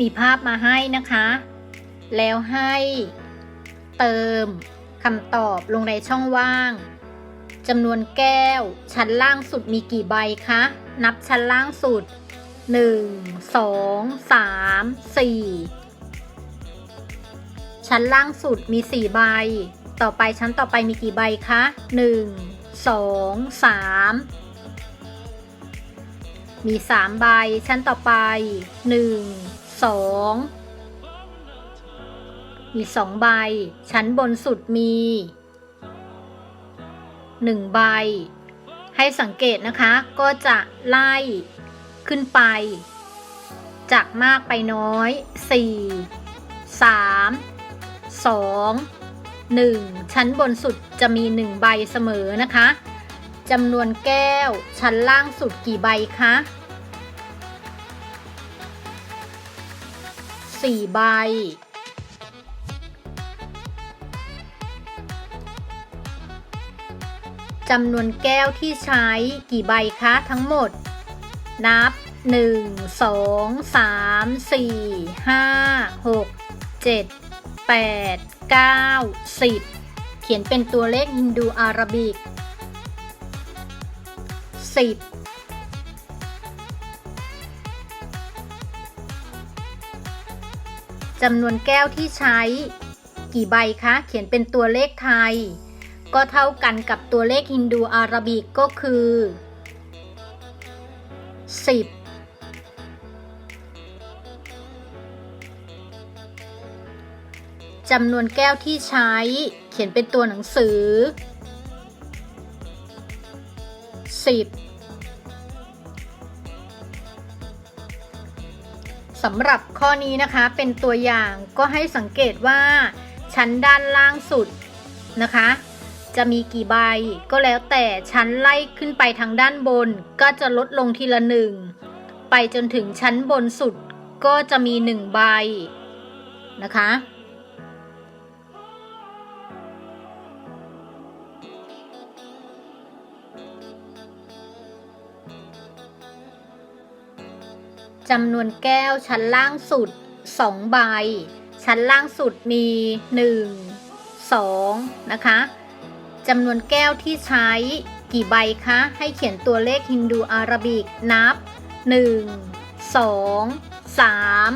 มีภาพมาให้นะคะ แล้วให้เติมคำตอบลงในช่องว่างจำนวนแก้ว ชั้นล่างสุดมีกี่ใบคะ นับชั้นล่างสุด 1 2 3 4 ชั้นล่างสุดมี 4 ใบ ต่อไปชั้นต่อไปมีกี่ใบคะ 1 2 3 มี 3 ใบ ชั้นต่อไป 1 2มี2ใบ ชั้นบนสุดมี1ใบ ให้สังเกตนะคะ ก็จะไล่ขึ้นไป จากมากไปน้อย 4 3 2 1 ชั้นบนสุดจะมี 1 ใบเสมอนะคะจำนวนแก้วชั้นล่างสุดกี่ใบคะ 4ใบ จำนวนแก้วที่ใช้กี่ใบคะทั้งหมด นับ 1 2 3 4 5 6 7 8 9 10 เขียนเป็นตัวเลขฮินดูอาราบิก 10 จำนวนแก้วที่ใช้ กี่ใบคะ เขียนเป็นตัวเลขไทย ก็เท่ากันกับตัวเลขฮินดูอาราบิกก็คือ 10 จำนวนแก้วที่ใช้ เขียนเป็นตัวหนังสือ 10 สำหรับข้อนี้นะคะเป็นตัวอย่างก็ให้สังเกตว่า ชั้นด้านล่างสุดนะคะ จะมีกี่ใบก็แล้วแต่ชั้นไล่ขึ้นไปทางด้านบน ก็จะลดลงทีละหนึ่งไปจนถึงชั้นบนสุดก็จะมีหนึ่งใบนะคะ จำนวนแก้วชั้นล่างสุด 2 ใบ ชั้นล่างสุดมี 1 2 นะคะจำนวนแก้วที่ใช้กี่ใบคะ ให้เขียนตัวเลขฮินดูอาราบิกนับ 1 2 3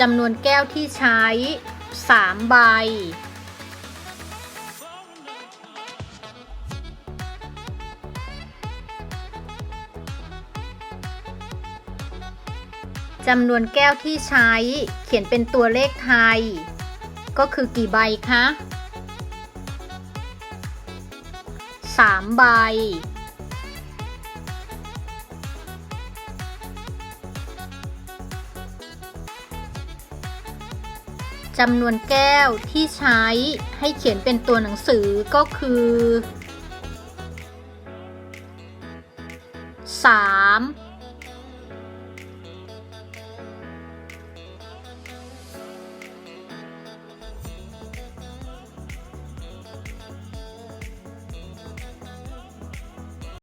จำนวนแก้วที่ใช้ 3 ใบ จำนวนแก้วที่ใช้เขียนเป็นตัวเลขไทย ก็คือกี่ใบคะ3ใบ จำนวนแก้วที่ใช้ให้เขียนเป็นตัวหนังสือก็คือ3